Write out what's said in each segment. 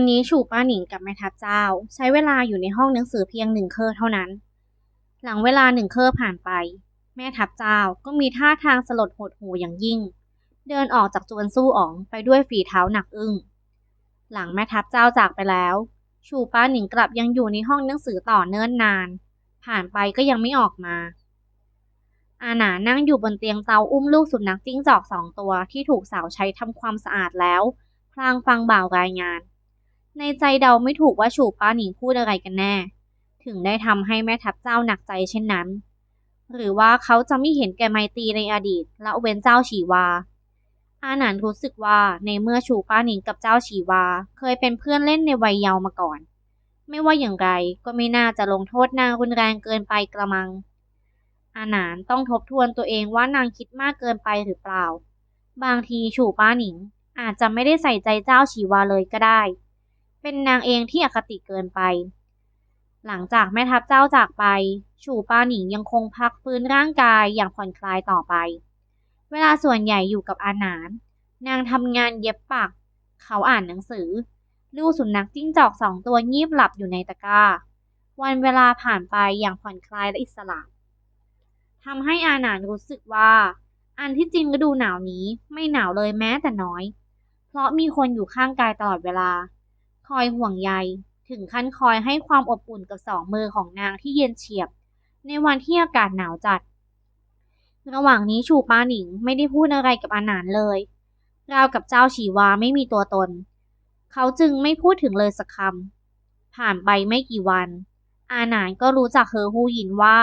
วันนี้ฉูป้าหนิงกับแม่ทัพเจ้า ใช้เวลาอยู่ในห้องหนังสือเพียงหนึ่งเคอเท่านั้น หลังเวลาหนึ่งเคอผ่านไป แม่ทัพเจ้าก็มีท่าทางสลดหดหูอย่างยิ่ง เดินออกจากจวนสู้อ๋องไปด้วยฝีเท้าหนักอึ้งหลังแม่ทัพเจ้าจากไปแล้วชูป้าหนิงกลับยังอยู่ในห้องหนังสือต่อเนิ่นนาน ผ่านไปก็ยังไม่ออกมา อาหนานั่งอยู่บนเตียงเตาอุ้มลูกสุนัขจิ้งจอกสองตัวที่ถูกสาวใช้ทำความสะอาดแล้ว พลางฟังบ่าวรายงาน ในใจเดาไม่ถูกว่าฉูป้าหนิงพูดอะไรกันแน่ ถึงได้ทำให้แม่ทัพเจ้าหนักใจเช่นนั้น หรือว่าเขาจะไม่เห็นแก่ไมตรีในอดีตและเว้นเจ้าฉีวา อาหนานรู้สึกว่าในเมื่อชูป้าหนิงกับเจ้าฉีวา เคยเป็นเพื่อนเล่นในวัยเยาว์มาก่อน ไม่ว่าอย่างไรก็ไม่น่าจะลงโทษนางรุนแรงเกินไปกระมัง อาหนานต้องทบทวนตัวเองว่านางคิดมากเกินไปหรือเปล่า บางทีฉูป้าหนิงอาจจะไม่ได้ใส่ใจเจ้าฉีวาเลยก็ได้ เป็นนางเองที่อคติเกินไป หลังจากแม่ทัพเจ้าจากไปฉูปาหนิงยังคงพักฟื้นร่างกายอย่างผ่อนคลายต่อไป เวลาส่วนใหญ่อยู่กับอาหนาน นางทำงานเย็บปัก เขาอ่านหนังสือ ลูกสุนัขจิ้งจอกสองตัวงีบหลับอยู่ในตะกร้า วันเวลาผ่านไปอย่างผ่อนคลายและอิสระทำให้อาหนานรู้สึกว่าอันที่จริงฤดูหนาวนี้ไม่หนาวเลยแม้แต่น้อย เพราะมีคนอยู่ข้างกายตลอดเวลา คอยห่วงใย ถึงขั้นคอยให้ความอบอุ่นกับสองมือของนางที่เย็นเฉียบ ในวันที่อากาศหนาวจัด ระหว่างนี้ชูป้าหนิงไม่ได้พูดอะไรกับอาหนานเลย ราวกับเจ้าฉีวาไม่มีตัวตน เขาจึงไม่พูดถึงเลยสักคำ ผ่านไปไม่กี่วัน อาหนานก็รู้จักเฮอฮูหยินว่า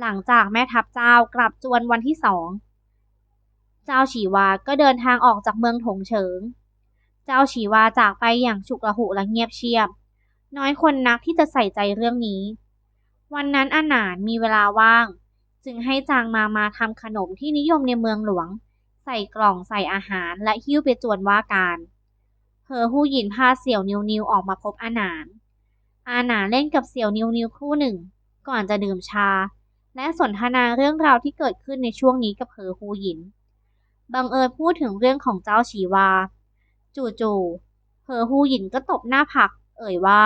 หลังจากแม่ทัพเจ้ากลับจวนวันที่สอง เจ้าฉีวาก็เดินทางออกจากเมืองถงเฉิง จ้าฉีวาจากไปอย่างฉุกละหุและเงียบเชียบ น้อยคนนักที่จะใส่ใจเรื่องนี้ วันนั้นอาหนานมีเวลาว่าง จึงให้จางมามาทำขนมที่นิยมในเมืองหลวง ใส่กล่องใส่อาหารและหิ้วไปจวนว่าการเพอหู้หยินพาเสี่ยวนิวนิวออกมาพบอาหนาน อาหนานเล่นกับเสี่ยวนิวนิวคู่หนึ่ง ก่อนจะดื่มชา และสนทนาเรื่องราวที่เกิดขึ้นในช่วงนี้กับเพอหูหยิน บังเอิญพูดถึงเรื่องของเจ้าฉีวา จู่ๆเพอหูหยินก็ตบหน้าผัก เอ่ยว่า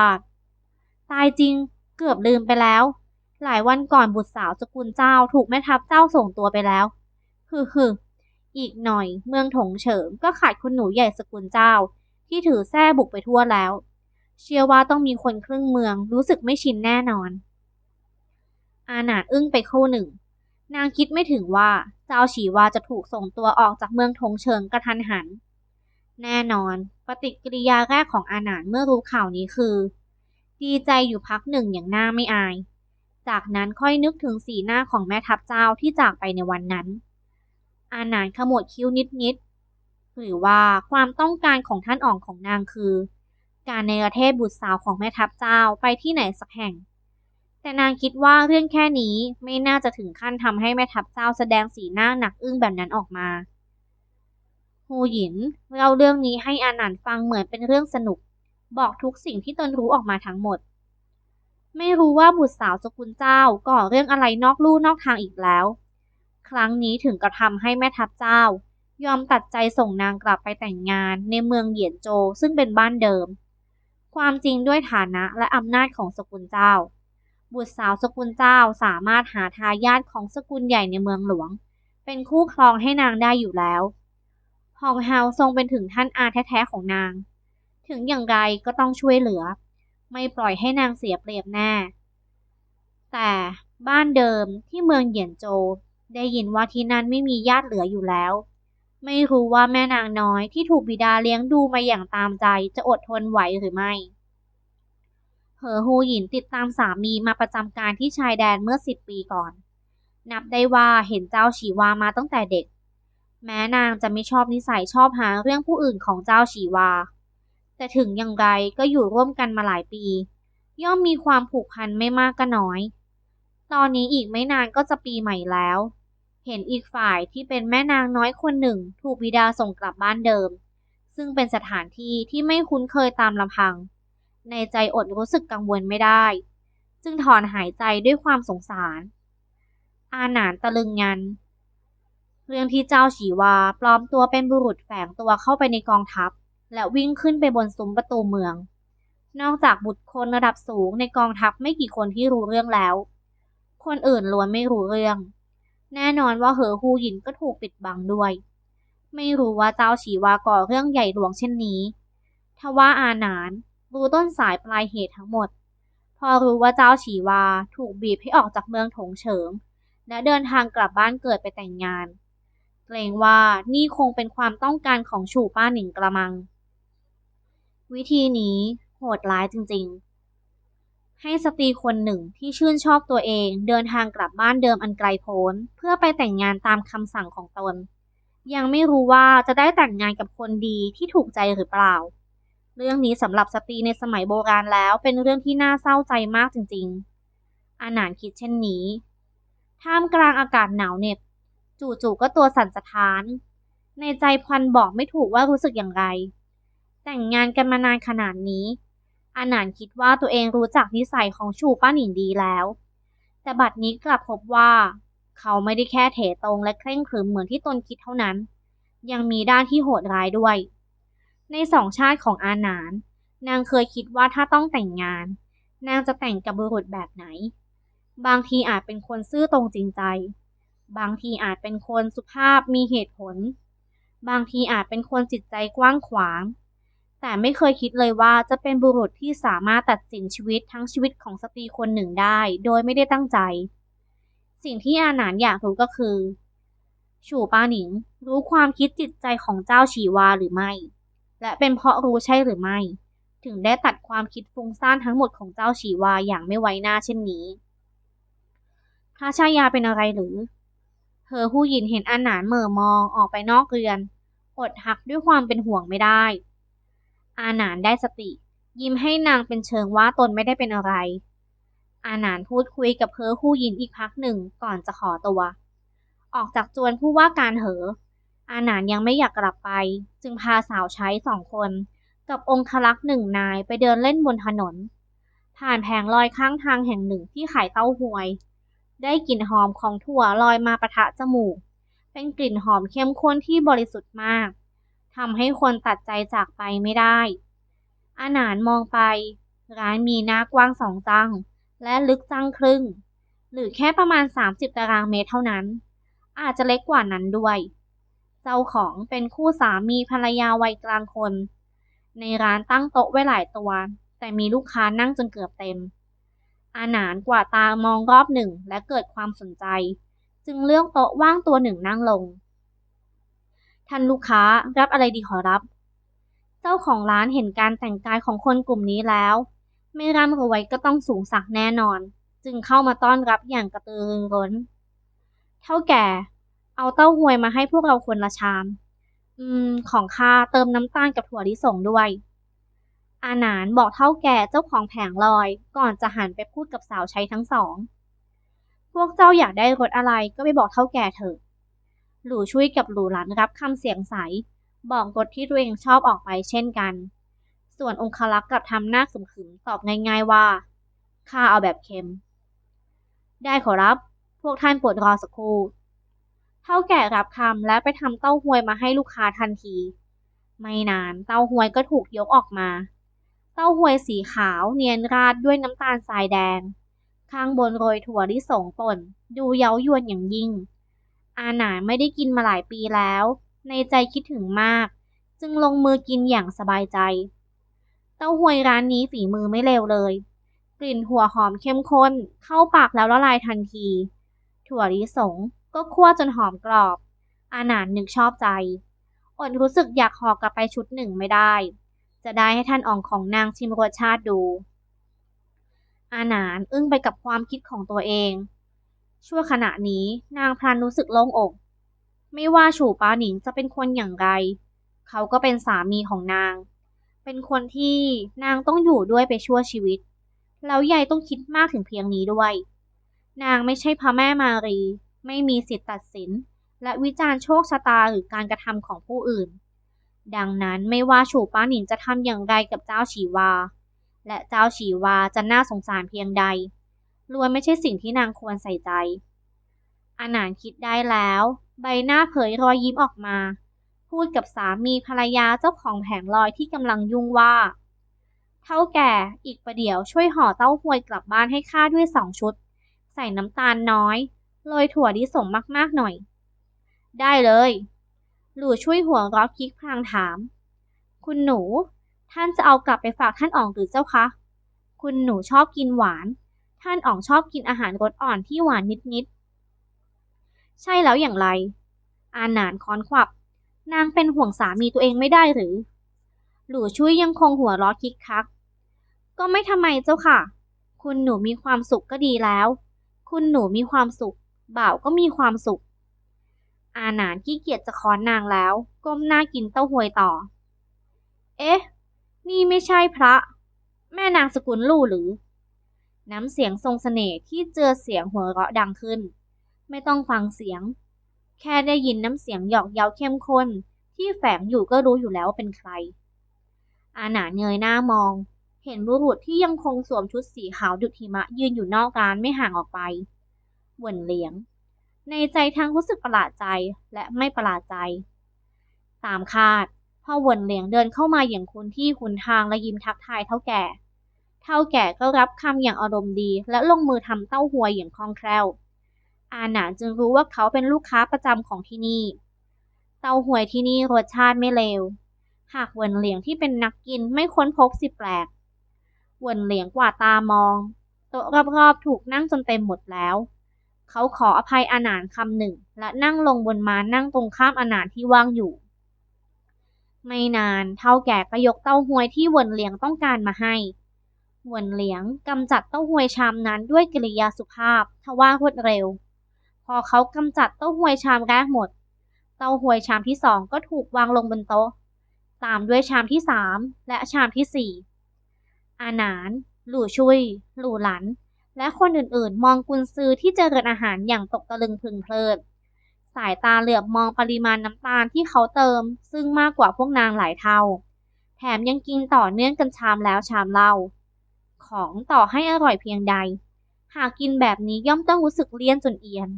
ตายจริง เกือบลืมไปแล้ว หลายวันก่อนบุตรสาวสกุลเจ้าถูกแม่ทัพเจ้าส่งตัวไปแล้ว ฮึฮึอีกหน่อยเมืองถงเฉิมก็ขาดคุณหนูใหญ่สกุลเจ้า ที่ถือแท้บุกไปทั่วแล้ว เชื่อว่าต้องมีคนครึ่งเมืองรู้สึกไม่ชินแน่นอน อาหนาอึ้งไปครู่หนึ่ง นางคิดไม่ถึงว่าเจ้าฉีวาจะถูกส่งตัวออกจากเมืองถงเฉิงกระทันหัน แน่นอน ปฏิกิริยาแรกของอาหนานเมื่อรู้ข่าวนี้คือ ดีใจอยู่พักหนึ่งอย่างหน้าไม่อาย จากนั้นค่อยนึกถึงสีหน้าของแม่ทัพเจ้าที่จากไปในวันนั้น อาหนานขมวดคิ้วนิดๆหรือว่าความต้องการของท่านอ่องของนางคือ การในประเทศบุตรสาวของแม่ทัพเจ้าไปที่ไหนสักแห่ง แต่นางคิดว่าเรื่องแค่นี้ไม่น่าจะถึงขั้นทำให้แม่ทัพเจ้าแสดงสีหน้าหนักอึ้งแบบนั้นออกมา ฮูหยินเล่าเรื่องนี้ให้อาหนานฟังเหมือนเป็นเรื่องสนุก บอกทุกสิ่งที่ตนรู้ออกมาทั้งหมด ไม่รู้ว่าบุตรสาวสกุลเจ้าก่อเรื่องอะไรนอกลู่นอกทางอีกแล้ว ครั้งนี้ถึงกระทำให้แม่ทัพเจ้า ยอมตัดใจส่งนางกลับไปแต่งงานในเมืองเหยียนโจซึ่งเป็นบ้านเดิม ความจริงด้วยฐานะและอำนาจของสกุลเจ้า บุตรสาวสกุลเจ้าสามารถหาทายาทของสกุลใหญ่ในเมืองหลวง เป็นคู่ครองให้นางได้อยู่แล้ว องเฮาทรงเป็นถึงท่านอาแท้ๆของนาง ถึงอย่างไรก็ต้องช่วยเหลือ ไม่ปล่อยให้นางเสียเปรียบแน่ แต่บ้านเดิมที่เมืองเหยียนโจ ได้ยินว่าที่นั่นไม่มีญาติเหลืออยู่แล้ว ไม่รู้ว่าแม่นางน้อยที่ถูกบิดาเลี้ยงดูมาอย่างตามใจจะอดทนไหวหรือไม่เหอฮูหยินติดตามสามีมาประจำการที่ชายแดนเมื่อสิบปีก่อน นับได้ว่าเห็นเจ้าฉีวามาตั้งแต่เด็ก แม้นางจะไม่ชอบนิสัยชอบหาเรื่องผู้อื่นของเจ้าฉีวา แต่ถึงอย่างไรก็อยู่ร่วมกันมาหลายปี ย่อมมีความผูกพันไม่มากก็น้อย ตอนนี้อีกไม่นานก็จะปีใหม่แล้ว เห็นอีกฝ่ายที่เป็นแม่นางน้อยคนหนึ่ง ถูกบิดาส่งกลับบ้านเดิม ซึ่งเป็นสถานที่ที่ไม่คุ้นเคยตามลำพัง ในใจอดรู้สึกกังวลไม่ได้ จึงถอนหายใจด้วยความสงสาร อาหนานตะลึงงัน เรื่องที่เจ้าฉีวาปลอมตัวเป็นบุรุษแฝงตัวเข้าไปในกองทัพ และวิ่งขึ้นไปบนซุ้มประตูเมือง นอกจากบุตรคนระดับสูงในกองทัพไม่กี่คนที่รู้เรื่องแล้ว คนอื่นล้วนไม่รู้เรื่อง แน่นอนว่าเหอฮูหยินก็ถูกปิดบังด้วย ไม่รู้ว่าเจ้าฉีวาก่อเรื่องใหญ่หลวงเช่นนี้ทว่าอาหนานรู้ต้นสายปลายเหตุทั้งหมด พอรู้ว่าเจ้าฉีวาถูกบีบให้ออกจากเมืองถงเฉิง และเดินทางกลับบ้านเกิดไปแต่งงาน เกรงว่านี่คงเป็นความต้องการของชูป้าหนิงกระมัง วิธีนี้โหดร้ายจริงๆ ให้สตรีคนหนึ่งที่ชื่นชอบตัวเองเดินทางกลับบ้านเดิมอันไกลโพ้น เพื่อไปแต่งงานตามคำสั่งของตน ยังไม่รู้ว่าจะได้แต่งงานกับคนดีที่ถูกใจหรือเปล่า เรื่องนี้สำหรับสตรีในสมัยโบราณแล้วเป็นเรื่องที่น่าเศร้าใจมากจริงๆ อานานคิดเช่นนี้ ท่ามกลางอากาศหนาวเหน็บ จู่ๆก็ตัวสั่นสะท้าน ในใจพลันบอกไม่ถูกว่ารู้สึกอย่างไร แต่งงานกันมานานขนาดนี้อาหนานคิดว่าตัวเองรู้จักนิสัยของชูป้าหนิงดีแล้ว แต่บัดนี้กลับพบว่า เขาไม่ได้แค่เถตรงและเคร่งครึมเหมือนที่ตนคิดเท่านั้น ยังมีด้านที่โหดร้ายด้วย ในสองชาติของอาหนาน นางเคยคิดว่าถ้าต้องแต่งงาน นางจะแต่งกับบุรุษแบบไหน บางทีอาจเป็นคนซื่อตรงจริงใจ บางทีอาจเป็นคนสุภาพมีเหตุผล บางทีอาจเป็นคนจิตใจกว้างขวาง แต่ไม่เคยคิดเลยว่าจะเป็นบุรุษที่สามารถตัดสินชีวิตทั้งชีวิตของสตรีคนหนึ่งได้ โดยไม่ได้ตั้งใจ สิ่งที่อาหนานอยากรู้ก็คือ ชูป้าหนิง รู้ความคิดจิตใจของเจ้าฉีวาหรือไม่ และเป็นเพราะรู้ใช่หรือไม่ ถึงได้ตัดความคิดฟุ้งซ่านทั้งหมดของเจ้าฉีวาอย่างไม่ไว้หน้าเช่นนี้พระชายาเป็นอะไรหรือ เธอผู้ยินเห็นอาหนานเหม่อมองออกไปนอกเรือน อดหักด้วยความเป็นห่วงไม่ได้ อาหนานได้สติ ยิ้มให้นางเป็นเชิงว่าตนไม่ได้เป็นอะไร อาหนานพูดคุยกับเพอผู้ยินอีกพักหนึ่งก่อนจะขอตัว ออกจากจวนผู้ว่าการเหอ อาหนานยังไม่อยากกลับไป จึงพาสาวใช้สองคน กับองคลักษ์หนึ่งนายไปเดินเล่นบนถนน ผ่านแผงลอยข้างทางแห่งหนึ่งที่ขายเต้าหวย ได้กลิ่นหอมของถั่วลอยมาประทะจมูก เป็นกลิ่นหอมเข้มข้นที่บริสุทธิ์มากทำให้คนตัดใจจากไปไม่ได้ อาหนานมองไป ร้านมีหน้ากว้างสองจัง และลึกจังครึ่ง หรือแค่ประมาณ 30 ตารางเมตรเท่านั้น อาจจะเล็กกว่านั้นด้วย เจ้าของเป็นคู่สามีภรรยาวัยกลางคน ในร้านตั้งโต๊ะไว้หลายตัว แต่มีลูกค้านั่งจนเกือบเต็ม อาหนานกว่าตามองรอบหนึ่งและเกิดความสนใจ จึงเลือกโต๊ะว่างตัวหนึ่งนั่งลง ท่านลูกค้ารับอะไรดีขอรับ เจ้าของร้านเห็นการแต่งกายของคนกลุ่มนี้แล้ว ไม่ร่ำรวยก็ต้องสูงสักแน่นอน จึงเข้ามาต้อนรับอย่างกระตือรือร้น เท่าแก่ เอาเต้าหวยมาให้พวกเราคนละชาม อืม ของข้าเติมน้ำตาลกับถั่วลิสงด้วย อาหนานบอกเท่าแก่เจ้าของแผงลอย ก่อนจะหันไปพูดกับสาวใช้ทั้งสอง พวกเจ้าอยากได้รถอะไรก็ไปบอกเท่าแก่เถอะ หลู่ช่วยกับหลู่หลานรับคำเสียงใส บอกรถที่ตัวเองชอบออกไปเช่นกัน ส่วนองคลักษ์กับทำหน้าขึมตอบง่ายๆว่าข้าเอาแบบเค็ม ได้ขอรับ พวกท่านปวดรอสักครู่เท่าแก่รับคำและไปทำเต้าหวยมาให้ลูกค้าทันที ไม่นานเต้าหวยก็ถูกยกออกมา เต้าหวยสีขาวเนียนราดด้วยน้ำตาลทรายแดง ข้างบนโรยถั่วลิสงป่น ดูเย้ายวนอย่างยิ่ง อาหนานไม่ได้กินมาหลายปีแล้ว ในใจคิดถึงมาก จึงลงมือกินอย่างสบายใจ เต้าหวยร้านนี้ฝีมือไม่เลวเลย กลิ่นหัวหอมเข้มข้น เข้าปากแล้วละลายทันที ถั่วลิสงก็คั่วจนหอมกรอบ อาหนานนึกชอบใจอดรู้สึกอยากหอกกลับไปชุดหนึ่งไม่ได้ จะได้ให้ท่านอองของนางชิมรสชาติดู อาหนานอึ้งไปกับความคิดของตัวเอง ชั่วขณะนี้นางพลันรู้สึกโล่งอก ไม่ว่าฉูป้าหนิงจะเป็นคนอย่างไร เขาก็เป็นสามีของนาง เป็นคนที่นางต้องอยู่ด้วยไปชั่วชีวิต แล้วยายต้องคิดมากถึงเพียงนี้ด้วย นางไม่ใช่พระแม่มารี ไม่มีสิทธิ์ตัดสิน และวิจารณ์โชคชะตาหรือการกระทำของผู้อื่น ดังนั้นไม่ว่าฉูป้าหนิงจะทำอย่างไรกับเจ้าฉีวา และเจ้าฉีวาจะน่าสงสารเพียงใดล้วนไม่ใช่สิ่งที่นางควรใส่ใจ อานานคิดได้แล้ว ใบหน้าเผยรอยยิ้มออกมาพูพูดกับสามีภรรยาเจ้าของแผงลอยที่กำลังยุ่งว่า เท่าแก่อีกประเดี๋ยวช่วยห่อเต้าหวยกลับบ้านให้ข้าด้วยสองชุด ใส่น้ำตาลน้อย โรยถั่วดิสงมากๆหน่อย ได้เลย หลู่ช่วยหัวเร้อคิกพลางถาม คุณหนู ท่านจะเอากลับไปฝากท่านอ่องหรือเจ้าคะ คุณหนูชอบกินหวาน ท่านอ่องชอบกินอาหารรสอ่อนที่หวานนิดๆ ใช่แล้วอย่างไร อาหนานค้อนขวับ นางเป็นห่วงสามีตัวเองไม่ได้หรือ หลู่ช่วยยังคงหัวเร้อคิกคัก ก็ไม่ทำไมเจ้าค่ะ คุณหนูมีความสุขก็ดีแล้ว คุณหนูมีความสุข บ่าวก็มีความสุข อาหนานขี้เกียจจะค้อนนางแล้ว ก้มหน้ากินเต้าหวยต่อ เอ๊ะ นี่ไม่ใช่พระ แม่นางสกุลลู่หรือ น้ำเสียงทรงเสน่ห์ที่เจอเสียงหัวเราะดังขึ้น ไม่ต้องฟังเสียง แค่ได้ยินน้ำเสียงหยอกเย้าเข้มข้น ที่แฝงอยู่ก็รู้อยู่แล้วว่าเป็นใคร อาหนานเงยหน้ามอง เห็นบุรุษที่ยังคงสวมชุดสีขาวดุจหิมะยืนอยู่นอกร้านไม่ห่างออกไปหวนเหลียง ในใจทั้งรู้สึกประหลาดใจและไม่ประหลาดใจตามคาดพ่อหวนเหลียงเดินเข้ามาอย่างคุณที่คุณทางและยิ้มทักทายเท่าแก่ เท่าแก่ก็รับคำอย่างอารมณ์ดี และลงมือทำเต้าหวยอย่างคล่องแคล่ว อาหนานจึงรู้ว่าเขาเป็นลูกค้าประจำของที่นี่ เต้าหวยที่นี่รสชาติไม่เลว หากหวนเหลียงที่เป็นนักกินไม่ค้นพบสิแปลกหวนเหลียงกว่าตามอง โต๊ะรอบๆถูกนั่งจนเต็มหมดแล้ว เขาขออภัยอาหนานคำหนึ่ง และนั่งลงบนม้านั่งตรงข้ามอาหนานที่ว่างอยู่ ไม่นานเท่าแก่ก็ยกเต้าหวยที่หวนเหลียงต้องการมาให้หวนเหลียงกำจัดเต้าหวยชามนั้นด้วยกิริยาสุภาพทว่ารวดเร็ว พอเขากำจัดเต้าหวยชามแรกหมด เต้าหวยชามที่สองก็ถูกวางลงบนโต๊ะ ตามด้วยชามที่สามและชามที่สี่อาหนาน หลู่ชุย หลู่หลัน และคนอื่นๆ มองกุนซือที่เจริญอาหารอย่างตกตะลึงพึงเพลิด สายตาเหลือบมองปริมาณน้ำตาลที่เขาเติม ซึ่งมากกว่าพวกนางหลายเท่า แถมยังกินต่อเนื่องกันชามแล้วชามเล่า ของต่อให้อร่อยเพียงใด หากกินแบบนี้ย่อมต้องรู้สึกเลี่ยนจนเอียน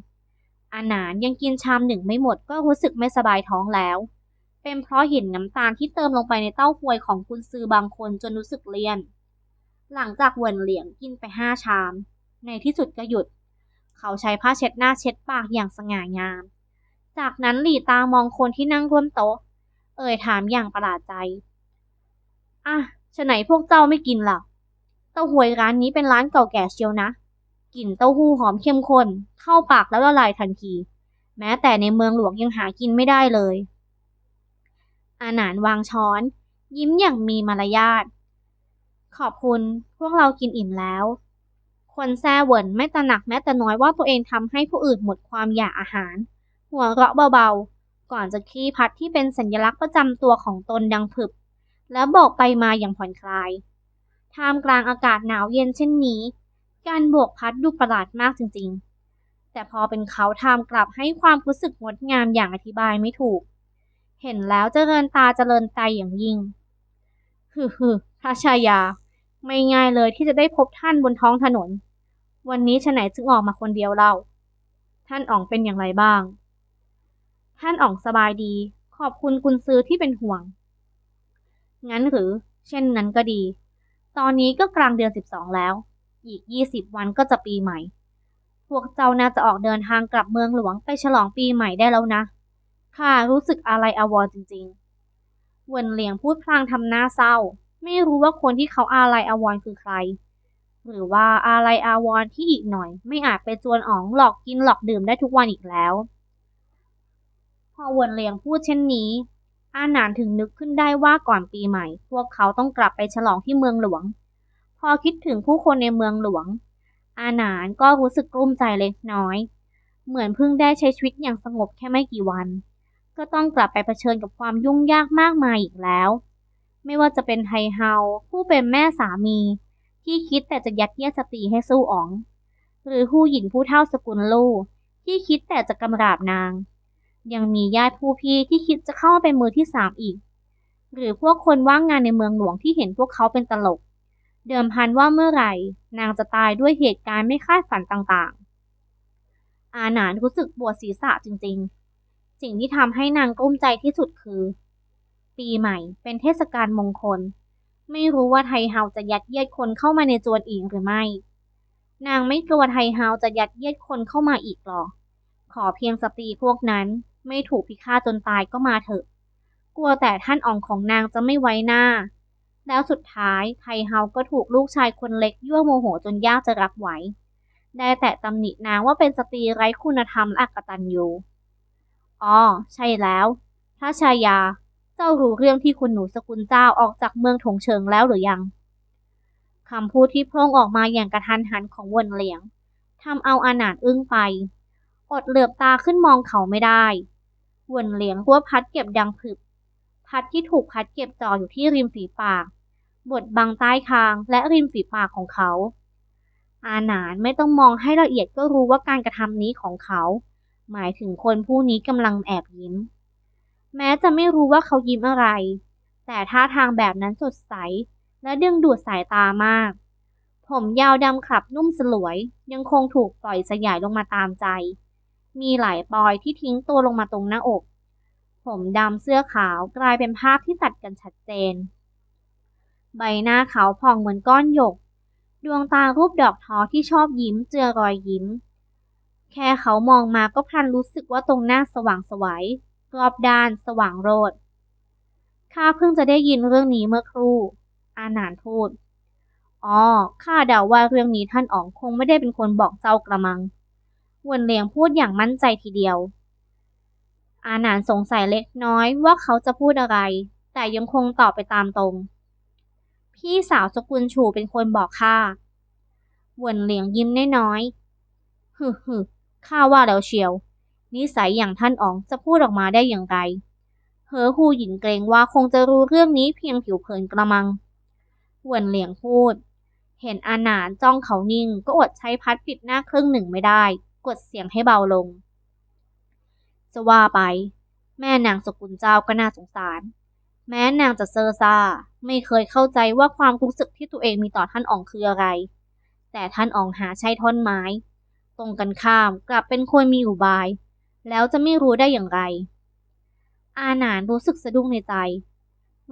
อาหนานยังกินชามหนึ่งไม่หมดก็รู้สึกไม่สบายท้องแล้ว เป็นเพราะเห็นน้ำตาลที่เติมลงไปในเต้าหวยของกุนซือบางคนจนรู้สึกเลี่ยน หลังจากเหวินเหลียงกินไปห้าชาม ในที่สุดก็หยุด เขาใช้ผ้าเช็ดหน้าเช็ดปากอย่างสง่างาม จากนั้นหลีตามองคนที่นั่งร่วมโต๊ะ เอ่ยถามอย่างประหลาดใจ อะฉะไหนพวกเจ้าไม่กินล่ะเต้าหวยร้านนี้เป็นร้านเก่าแก่เชียวนะ กลิ่นเต้าหู้หอมเข้มข้น เข้าปากแล้วละลายทันที แม้แต่ในเมืองหลวงยังหากินไม่ได้เลย อาหนานวางช้อน ยิ้มอย่างมีมารยาท ขอบคุณ พวกเรากินอิ่มแล้ว คนแซ่เหวินไม่ตระหนักแม้แต่น้อยว่าตัวเองทำให้ผู้อื่นหมดความอยากอาหาร หัวเราะเบาๆ ก่อนจะขี้พัดที่เป็นสัญลักษณ์ประจำตัวของตนดังผึบ แล้วบอกไปมาอย่างผ่อนคลาย ท่ามกลางอากาศหนาวเย็นเช่นนี้ การโบกพัดดูประหลาดมากจริงๆ แต่พอเป็นเขาทำกลับให้ความรู้สึกงดงามอย่างอธิบายไม่ถูก เห็นแล้วเจริญตาเจริญใจอย่างยิ่ง ฮึฮึพระชายา ไม่ง่ายเลยที่จะได้พบท่านบนท้องถนน วันนี้ฉไหนจึงออกมาคนเดียวเล่า ท่านอ๋องเป็นอย่างไรบ้าง ท่านอ๋องสบายดี ขอบคุณกุณซื้อที่เป็นห่วง งั้นหรือ เช่นนั้นก็ดี ตอนนี้ก็กลางเดือนสิบสองแล้ว อีกยี่สิบวันก็จะปีใหม่ พวกเจ้าน่าจะออกเดินทางกลับเมืองหลวงไปฉลองปีใหม่ได้แล้วนะ ข้ารู้สึกอะไรอาวรณ์จริงๆ เวินเหลียงพูดพลางทำหน้าเศร้า ไม่รู้ว่าคนที่เขาอาลัยอาวรณ์คือใคร หรือว่าอาลัยอาวรณ์ที่อีกหน่อย ไม่อาจไปจวนอ๋องหลอกกินหลอกดื่มได้ทุกวันอีกแล้ว พอวนเลียงพูดเช่นนี้ อาหนานถึงนึกขึ้นได้ว่าก่อนปีใหม่ พวกเขาต้องกลับไปฉลองที่เมืองหลวง พอคิดถึงผู้คนในเมืองหลวง อาหนานก็รู้สึกกลุ้มใจเล็กน้อย เหมือนเพิ่งได้ใช้ชีวิตอย่างสงบแค่ไม่กี่วัน ก็ต้องกลับไปเผชิญกับความยุ่งยากมากมายอีกแล้ว ไม่ว่าจะเป็นไทเฮาผู้เป็นแม่สามี ที่คิดแต่จะยัดเยียดสตรีให้สู้อ๋อง หรือผู้หญิงผู้เท่าสกุลลู่ที่คิดแต่จะกำราบนาง ยังมีญาติผู้พี่ที่คิดจะเข้ามาเป็นมือที่สามอีก หรือพวกคนว่างงานในเมืองหลวงที่เห็นพวกเขาเป็นตลก เดิมพันว่าเมื่อไหร่ นางจะตายด้วยเหตุการณ์ไม่คาดฝันต่างๆ อาหนานรู้สึกปวดศีรษะจริงๆ สิ่งที่ทำให้นางกลุ้มใจที่สุดคือ ปีใหม่ เป็นเทศกาลมงคล ไม่รู้ว่าไทเฮาจะยัดเยียดคนเข้ามาในจวนอีกหรือไม่ นางไม่กลัวไทเฮาจะยัดเยียดคนเข้ามาอีกหรอ ขอเพียงสตรีพวกนั้นไม่ถูกพิฆาตจนตายก็มาเถอะ กลัวแต่ท่านอ่องของนางจะไม่ไว้หน้า แล้วสุดท้ายไทเฮาก็ถูกลูกชายคนเล็กยั่วโมโหจนยากจะรับไหว ได้แต่ตำหนินางว่าเป็นสตรีไร้คุณธรรมและอกตัญญูอ๋อ ใช่แล้ว พระชายา เจ้ารู้เรื่องที่คุณหนูสกุลเจ้าออกจากเมืองถงเฉิงแล้วหรือยังคำพูดที่พร่งออกมาอย่างกระทันหันของวนเหลียงทำเอาอาหนานอึ้งไป อดเหลือบตาขึ้นมองเขาไม่ได้วนเหลียงรวพัดเก็บดังผึบ พัดที่ถูกพัดเก็บจ่ออยู่ที่ริมฝีปาก บดบังใต้คางและริมฝีปากของเขา อาหนานไม่ต้องมองให้ละเอียดก็รู้ว่าการกระทำนี้ของเขา หมายถึงคนผู้นี้กำลังแอบยิ้ม แม้จะไม่รู้ว่าเขายิ้มอะไร แต่ท่าทางแบบนั้นสดใส และดึงดูดสายตามาก ผมยาวดำขับนุ่มสลวย ยังคงถูกปล่อยสยายลงมาตามใจ มีหลายปลอยที่ทิ้งตัวลงมาตรงหน้าอก ผมดำเสื้อขาวกลายเป็นภาพที่ตัดกันชัดเจน ใบหน้าเขาผ่องเหมือนก้อนหยก ดวงตารูปดอกทอที่ชอบยิ้มเจือรอยยิ้ม แค่เขามองมาก็พลันรู้สึกว่าตรงหน้าสว่างสวยัย รอบด้านสว่างโรดข้าเพิ่งจะได้ยินเรื่องนี้เมื่อครู่ อาหนานพูด อ๋อ ข้าเดาว่าเรื่องนี้ท่านอ๋องคงไม่ได้เป็นคนบอกเจ้ากระมังวนเลียงพูดอย่างมั่นใจทีเดียว อาหนานสงสัยเล็กน้อยว่าเขาจะพูดอะไร แต่ยังคงตอบไปตามตรง พี่สาวสกุลฉูเป็นคนบอกข้าวนเหลียงยิ้มน้อยๆฮึฮึข้าว่าแล้วเชียว นิสัยอย่างท่านอ๋องจะพูดออกมาได้อย่างไรเฮอฮูหญิงเกรงว่าคงจะรู้เรื่องนี้เพียงผิวเผินกระมังเวนเหลียงพูด เห็นอาหนานจ้องเขานิ่ง ก็อดใช้พัดปิดหน้าครึ่งหนึ่งไม่ได้ กดเสียงให้เบาลง จะว่าไป แม่นางสกุลเจ้าก็น่าสงสาร แม้นางจะเซอร์ซาไม่เคยเข้าใจว่าความรู้สึกที่ตัวเองมีต่อท่านอ๋องคืออะไร แต่ท่านอ๋องหาใช่ท่อนไม้ ตรงกันข้ามกลับเป็นคนมีอุบาย แล้วจะไม่รู้ได้อย่างไร อาหนานรู้สึกสะดุ้งในใจ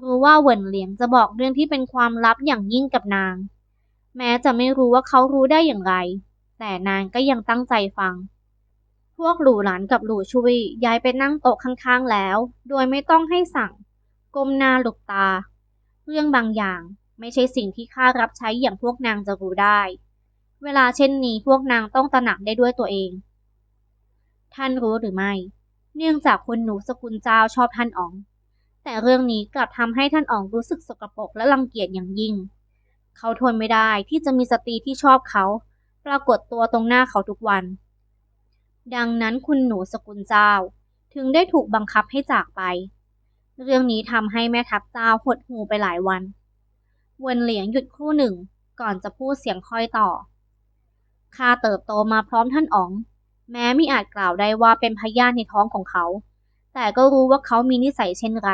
รู้ว่าเหวินเหลียงจะบอกเรื่องที่เป็นความลับอย่างยิ่งกับนาง แม้จะไม่รู้ว่าเขารู้ได้อย่างไร แต่นางก็ยังตั้งใจฟัง พวกหลู่หลานกับหลู่ชุยย้ายไปนั่งโต๊ะข้างๆแล้ว โดยไม่ต้องให้สั่ง ก้มหน้าหลบตา เรื่องบางอย่างไม่ใช่สิ่งที่ข้ารับใช้อย่างพวกนางจะรู้ได้ เวลาเช่นนี้พวกนางต้องตระหนักได้ด้วยตัวเอง ท่านรู้หรือไม่ เนื่องจากคุณหนูสกุลเจ้าชอบท่านอ๋อง แต่เรื่องนี้กลับทำให้ท่านอ๋องรู้สึกสกปรกและรังเกียจอย่างยิ่ง เขาทนไม่ได้ที่จะมีสตรีที่ชอบเขา ปรากฏตัวตรงหน้าเขาทุกวัน ดังนั้นคุณหนูสกุลเจ้า ถึงได้ถูกบังคับให้จากไป เรื่องนี้ทำให้แม่ทัพเจ้าหดหูไปหลายวันวนเหลียงหยุดครู่หนึ่ง ก่อนจะพูดเสียงค่อยต่อข้าเติบโตมาพร้อมท่านอ๋อง แม้ไม่อาจกล่าวได้ว่าเป็นพยานในท้องของเขา แต่ก็รู้ว่าเขามีนิสัยเช่นไร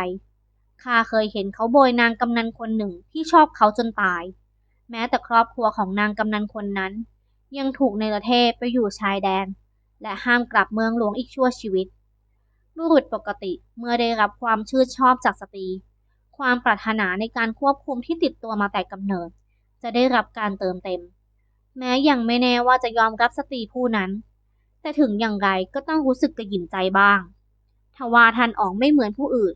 ข้าเคยเห็นเขาโบยนางกำนันคนหนึ่งที่ชอบเขาจนตาย แม้แต่ครอบครัวของนางกำนันคนนั้น ยังถูกในประเทศไปอยู่ชายแดน และห้ามกลับเมืองหลวงอีกชั่วชีวิต บุรุษปกติเมื่อได้รับความชื่นชอบจากสตรี ความปรารถนาในการควบคุมที่ติดตัวมาแต่กำเนิด จะได้รับการเติมเต็ม แม้ยังไม่แน่ว่าจะยอมรับสตรีผู้นั้น แต่ถึงอย่างไรก็ต้องรู้สึกกระหยิ่มใจบ้าง ทว่าท่านอ๋องไม่เหมือนผู้อื่น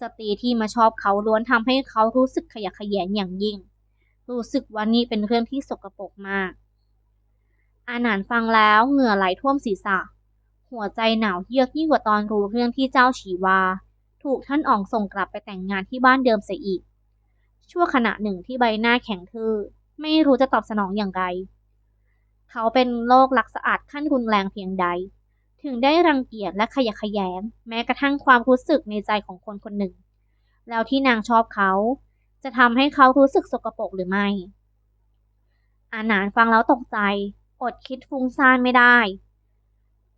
สตรีที่มาชอบเขาล้วนทำให้เขารู้สึกขยะแขยงอย่างยิ่ง รู้สึกว่านี่เป็นเรื่องที่สกปรกมาก อาหนานฟังแล้วเหงื่อไหลท่วมศีรษะ หัวใจหนาวเยือกยิ่งกว่าตอนรู้เรื่องที่เจ้าฉีวา ถูกท่านอ๋องส่งกลับไปแต่งงานที่บ้านเดิมเสียอีก ชั่วขณะหนึ่งที่ใบหน้าแข็งทื่อไม่รู้จะตอบสนองอย่างไร เขาเป็นโรคลักสะอาดขั้นรุนแรงเพียงใด ถึงได้รังเกียจและขยะแขยง แม้กระทั่งความรู้สึกในใจของคนคนหนึ่ง แล้วที่นางชอบเขา จะทำให้เขารู้สึกสกปรกหรือไม่ อาหนานฟังแล้วตกใจ อดคิดฟุ้งซ่านไม่ได้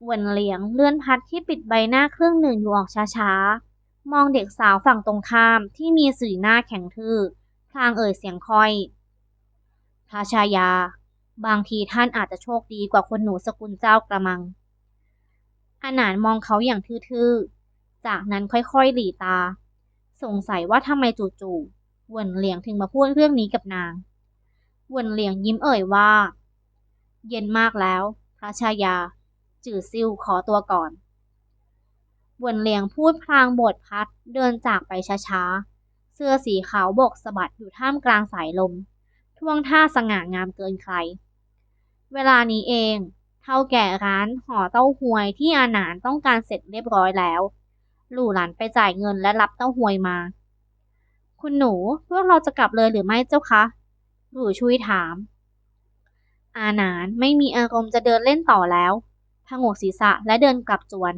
วนเหลียงเลื่อนพัดที่ปิดใบหน้าครึ่งหนึ่งอยู่ออกช้าๆ มองเด็กสาวฝั่งตรงข้ามที่มีสีหน้าแข็งทื่อพลางเอ่ยเสียงค่อยพระชายา บางทีท่านอาจจะโชคดีกว่าคนหนูสกุลเจ้ากระมัง อานานมองเขาอย่างทื่อๆ จากนั้นค่อยๆหลีตา สงสัยว่าทำไมจู่ๆวนเหลียงถึงมาพูดเรื่องนี้กับนาง วนเหลียงยิ้มเอ่ยว่า เย็นมากแล้ว พระชายา จื่อซิ่วขอตัวก่อน วนเหลียงพูดพลางบทพัดเดินจากไปช้าๆ เสื้อสีขาวบกสะบัดอยู่ท่ามกลางสายลมท่วงท่าสง่างามเกินใคร เวลานี้เองเท่าแก่ร้านห่อเต้าหวยที่อาหนานต้องการเสร็จเรียบร้อยแล้ว หลู่หลานไปจ่ายเงินและรับเต้าหวยมา คุณหนูพวกเราจะกลับเลยหรือไม่เจ้าคะ หลู่ช่วยถาม อาหนานไม่มีอารมณ์จะเดินเล่นต่อแล้วผงกศีรษะและเดินกลับจวน